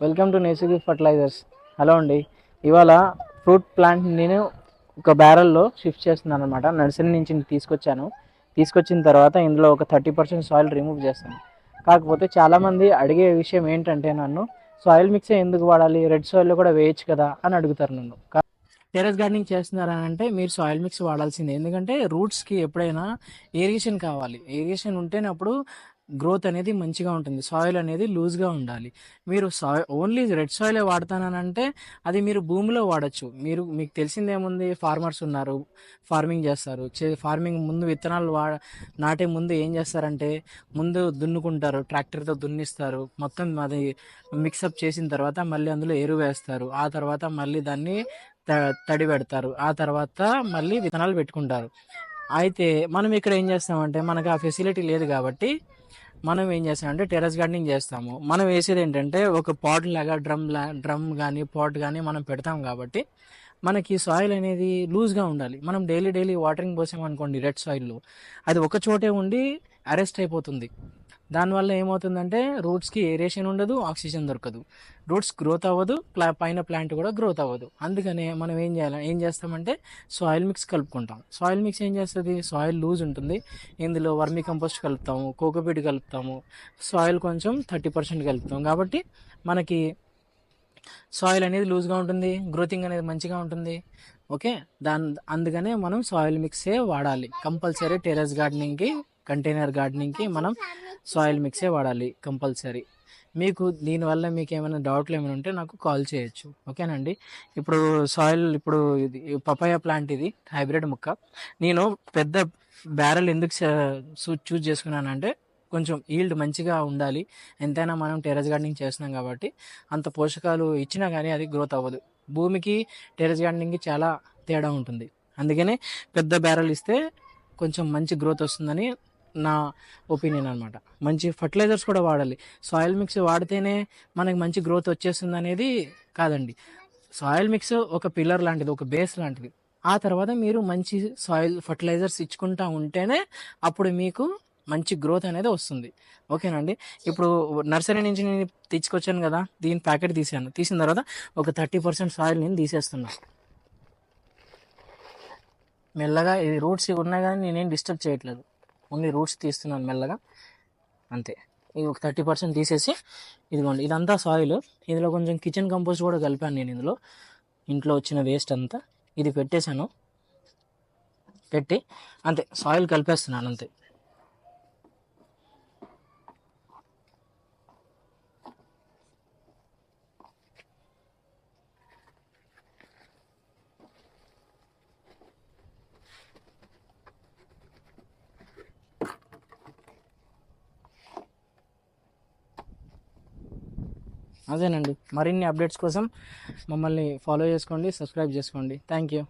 Welcome to నేసుగి fertilisers. Hello అండి. ఇవాళ ఫ్రూట్ ప్లాంట్ నేను ఒక బ్యారల్లో షిఫ్ట్ చేస్తున్నాను అనమాట నర్సరీ నుంచి తీసుకొచ్చాను. తీసుకొచ్చిన తర్వాత ఇందులో ఒక థర్టీ పర్సెంట్ సాయిల్ రిమూవ్ చేస్తాను కాకపోతే చాలామంది అడిగే విషయం ఏంటంటే నన్ను సాయిల్ మిక్సే ఎందుకు వాడాలి? రెడ్ సాయిల్లో కూడా వేయచ్చు కదా? అని అడుగుతారు నన్ను. టెరెస్ గార్డెనింగ్ చేస్తున్నారా అంటే మీరు సాయిల్ మిక్స్ వాడాల్సిందే. ఎందుకంటే రూట్స్కి ఎప్పుడైనా ఏరియేషన్ కావాలి. ఏరియేషన్ ఉంటేనే అప్పుడు గ్రోత్ అనేది మంచిగా ఉంటుంది. సాయిల్ అనేది లూజ్గా ఉండాలి. మీరు సాయి ఓన్లీ రెడ్ సాయిలే వాడతానంటే అది మీరు భూమిలో వాడచ్చు. మీరు మీకు తెలిసిందేముంది? ఫార్మర్స్ ఉన్నారు ఫార్మింగ్ చేస్తారు. చే ఫార్మింగ్ ముందు విత్తనాలు వా నాటే ముందు ఏం చేస్తారంటే ముందు దున్నుకుంటారు ట్రాక్టర్తో దున్నిస్తారు. మొత్తం అది మిక్సప్ చేసిన తర్వాత మళ్ళీ అందులో ఎరువు వేస్తారు. ఆ తర్వాత మళ్ళీ దాన్ని త- తడి పెడతారు. ఆ తర్వాత మళ్ళీ విత్తనాలు పెట్టుకుంటారు. అయితే మనం ఇక్కడ ఏం చేస్తామంటే మనకు ఆ ఫెసిలిటీ లేదు కాబట్టి మనం ఏం చేస్తామంటే టెర్రస్ గార్డెనింగ్ చేస్తాము. మనం వేసేది ఏంటంటే ఒక పాట్ లాగా డ్రమ్ లా డ్రమ్ కానీ పాట్ కానీ మనం పెడతాం కాబట్టి మనకి సాయిల్ అనేది లూజ్గా ఉండాలి. మనం డైలీ డైలీ వాటరింగ్ పోసామనుకోండి రెడ్ సాయిల్లో అది ఒక చోటే ఉండి అరెస్ట్ అయిపోతుంది. దానివల్ల ఏమవుతుందంటే రూట్స్కి ఏరేషన్ ఉండదు ఆక్సిజన్ దొరకదు. రూట్స్ గ్రోత్ అవ్వదు ప్లా పైన ప్లాంట్ కూడా గ్రోత్ అవ్వదు. అందుకనే మనం ఏం చేయాలి ఏం చేస్తామంటే సాయిల్ మిక్స్ కలుపుకుంటాం. సాయిల్ మిక్స్ ఏం చేస్తుంది? సాయిల్ లూజ్ ఉంటుంది. ఇందులో వర్మీ కంపోస్ట్ కలుపుతాము కోకోపీట్ కలుపుతాము. సాయిల్ కొంచెం థర్టీ పర్సెంట్ కలుపుతాం. కాబట్టి మనకి సాయిల్ అనేది లూజ్గా ఉంటుంది గ్రోతింగ్ అనేది మంచిగా ఉంటుంది. ఓకే? దాని అందుకనే మనం సాయిల్ మిక్సే వాడాలి. కంపల్సరీ టెరెస్ గార్డెనింగ్కి కంటైనర్ గార్డెనింగ్కి మనం సాయిల్ మిక్సే వాడాలి కంపల్సరీ. మీకు దీనివల్ల మీకు ఏమైనా డౌట్లు ఏమైనా ఉంటే నాకు కాల్ చేయొచ్చు. ఓకేనండి? ఇప్పుడు సాయిల్ ఇప్పుడు ఇది పపాయ ప్లాంట్ ఇది హైబ్రిడ్ మొక్క. నేను పెద్ద బ్యారెల్ ఎందుకు చూజ్ చేసుకున్నానంటే కొంచెం ఈల్డ్ మంచిగా ఉండాలి. ఎంతైనా మనం టెరెస్ గార్డెనింగ్ చేస్తున్నాం కాబట్టి అంత పోషకాలు ఇచ్చినా కానీ అది గ్రోత్ అవ్వదు. భూమికి టెరెస్ గార్డెనింగ్కి చాలా తేడా ఉంటుంది. అందుకనే పెద్ద బ్యారెల్ ఇస్తే కొంచెం మంచి గ్రోత్ వస్తుందని నా ఒపీనియన్ అనమాట మంచి ఫర్టిలైజర్స్ కూడా వాడాలి. సాయిల్ మిక్స్ వాడితేనే మనకి మంచి గ్రోత్ వచ్చేస్తుంది అనేది కాదండి. సాయిల్ మిక్స్ ఒక పిల్లర్ లాంటిది ఒక బేస్ లాంటిది. ఆ తర్వాత మీరు మంచి సాయిల్ ఫర్టిలైజర్స్ ఇచ్చుకుంటా ఉంటేనే అప్పుడు మీకు మంచి గ్రోత్ అనేది వస్తుంది. ఓకేనండి ఇప్పుడు నర్సరీ నుంచి నేను తెచ్చుకొచ్చాను కదా దీని ప్యాకెట్ తీసాను. తీసిన తర్వాత ఒక థర్టీ పర్సెంట్ సాయిల్ నేను తీసేస్తున్నాను మెల్లగా ఇది రూట్స్ ఉన్నాయి కానీ నేనేం డిస్టర్బ్ చేయట్లేదు. ఓన్లీ రూట్స్ తీస్తున్నాను మెల్లగా. అంతే. ఇది ఒక థర్టీ పర్సెంట్ తీసేసి ఇదిగోండి ఇదంతా సాయిల్. ఇందులో కొంచెం కిచెన్ కంపోస్ట్ కూడా కలిపాను నేను ఇందులో. ఇంట్లో వచ్చిన వేస్ట్ అంతా ఇది పెట్టేశాను. పెట్టి అంతే సాయిల్ కలిపేస్తున్నాను అంతే. అదేనండి. మరిన్ని అప్డేట్స్ కోసం మమ్మల్ని ఫాలో చేసుకోండి సబ్స్క్రైబ్ చేసుకోండి. Thank you